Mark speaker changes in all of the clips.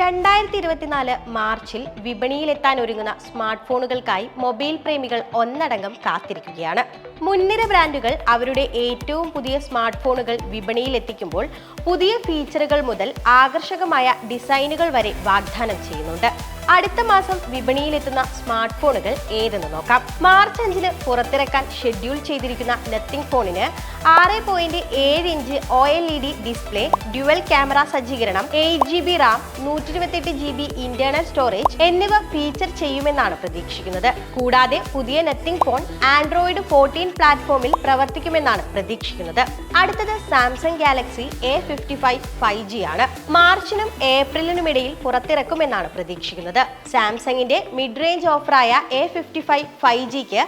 Speaker 1: രണ്ടായിരത്തി ഇരുപത്തിനാല് മാർച്ചിൽ വിപണിയിലെത്താൻ ഒരുങ്ങുന്ന സ്മാർട്ട് ഫോണുകൾക്കായി മൊബൈൽ പ്രേമികൾ ഒന്നടങ്കം കാത്തിരിക്കുകയാണ്. മുൻനിര ബ്രാൻഡുകൾ അവരുടെ ഏറ്റവും പുതിയ സ്മാർട്ട് ഫോണുകൾ വിപണിയിൽ എത്തിക്കുമ്പോൾ പുതിയ ഫീച്ചറുകൾ മുതൽ ആകർഷകമായ ഡിസൈനുകൾ വരെ വാഗ്ദാനം ചെയ്യുന്നുണ്ട്. അടുത്ത മാസം വിപണിയിലെത്തുന്ന സ്മാർട്ട് ഫോണുകൾ ഏതെന്ന് നോക്കാം. മാർച്ച് അഞ്ചിന് പുറത്തിറക്കാൻ ഷെഡ്യൂൾ ചെയ്തിരിക്കുന്ന നത്തിങ് ഫോണിന് ആറ് പോയിന്റ് ഏഴ് inch O L E D display dual camera സജ്ജീകരണം എയ്റ്റ് ജി ബി റാം നൂറ്റി ഇരുപത്തെട്ട് ജി ബി ഇന്റേണൽ സ്റ്റോറേജ് എന്നിവ ഫീച്ചർ ചെയ്യുമെന്നാണ് പ്രതീക്ഷിക്കുന്നത്. കൂടാതെ പുതിയ നത്തിങ് ഫോൺ ആൻഡ്രോയിഡ് ഫോർട്ടീൻ പ്ലാറ്റ്ഫോമിൽ പ്രവർത്തിക്കുമെന്നാണ് പ്രതീക്ഷിക്കുന്നത്. അടുത്തത് Samsung Galaxy A fifty five five G ആണ്. മാർച്ചിനും ഏപ്രിലിനും ഇടയിൽ പുറത്തിറക്കുമെന്നാണ് പ്രതീക്ഷിക്കുന്നത്. സാംസങ്ങിന്റെ മിഡ് റേഞ്ച് ഓഫറായ എ ഫിഫ്റ്റി ഫൈവ് ഫൈവ് ജിക്ക്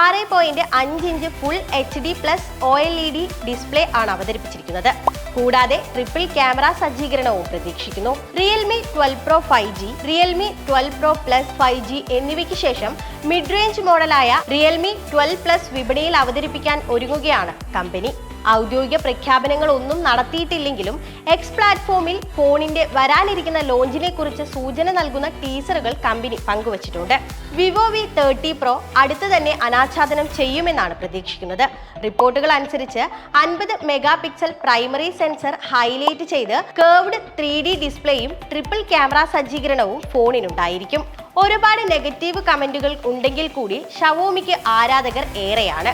Speaker 1: ആറ് പോയിന്റ് അഞ്ച് inch full H D plus O L E D display ആണ് അവതരിപ്പിച്ചിരിക്കുന്നത്. കൂടാതെ ട്രിപ്പിൾ ക്യാമറ സജ്ജീകരണവും പ്രതീക്ഷിക്കുന്നു. Realme twelve pro five G Realme twelve pro plus five G എന്നിവയ്ക്ക് ശേഷം മിഡ് റേഞ്ച് മോഡലായ റിയൽമി ട്വൽവ് പ്ലസ് വിപണിയിൽ അവതരിപ്പിക്കാൻ ഒരുങ്ങുകയാണ് കമ്പനി. ഔദ്യോഗിക പ്രഖ്യാപനങ്ങൾ ഒന്നും നടത്തിയിട്ടില്ലെങ്കിലും എക്സ് പ്ലാറ്റ്ഫോമിൽ ഫോണിന്റെ വരാനിരിക്കുന്ന ലോഞ്ചിനെ കുറിച്ച് സൂചന നൽകുന്ന ടീസറുകൾ കമ്പനി പങ്കുവച്ചിട്ടുണ്ട്. വിവോ വി തേർട്ടി പ്രോ അടുത്ത് തന്നെ അനാച്ഛാദനം ചെയ്യുമെന്നാണ് പ്രതീക്ഷിക്കുന്നത്. റിപ്പോർട്ടുകൾ അനുസരിച്ച് അൻപത് mega pixel primary sensor highlight ചെയ്ത് കേർവ്ഡ് ത്രീ ഡി ഡിസ്പ്ലേയും ട്രിപ്പിൾ ക്യാമറ സജ്ജീകരണവും ഫോണിനുണ്ടായിരിക്കും ഒരുപാട് നെഗറ്റീവ് കമന്റുകൾ ഉണ്ടെങ്കിൽ കൂടി ഷവോമിക്ക് ആരാധകർ ഏറെയാണ്.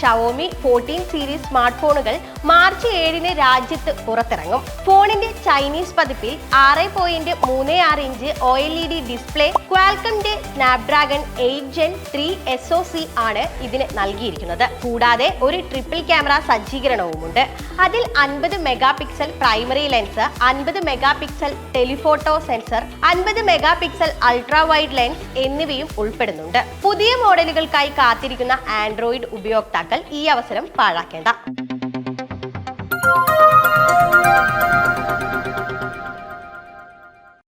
Speaker 1: ഷവോമി ഫോർട്ടീൻ സീരീസ് സ്മാർട്ട് ഫോണുകൾ മാർച്ച് ഏഴിന് രാജ്യത്ത് പുറത്തിറങ്ങും. ഫോണിന്റെ ചൈനീസ് പതിപ്പിൽ ആറ് പോയിന്റ് മൂന്ന് ആറ് inch O L E D display ക്വാൽക്കമിന്റെ Snapdragon eight Gen three S O C ആണ് ഇതിന് നൽകിയിരിക്കുന്നത്. കൂടാതെ ഒരു ട്രിപ്പിൾ ക്യാമറ സജ്ജീകരണവുമുണ്ട്. അതിൽ അൻപത് മെഗാ പിക്സൽ പ്രൈമറി ലെൻസ് അൻപത് മെഗാ പിക്സൽ ടെലിഫോട്ടോ സെൻസർ അൻപത് mega pixel ultra wide lens എന്നിവയും ഉൾപ്പെടുന്നുണ്ട്. പുതിയ മോഡലുകൾക്കായി കാത്തിരിക്കുന്ന ആൻഡ്രോയിഡ് ഉപയോക്താക്കൾ ഈ അവസരം പാഴാക്കേണ്ട.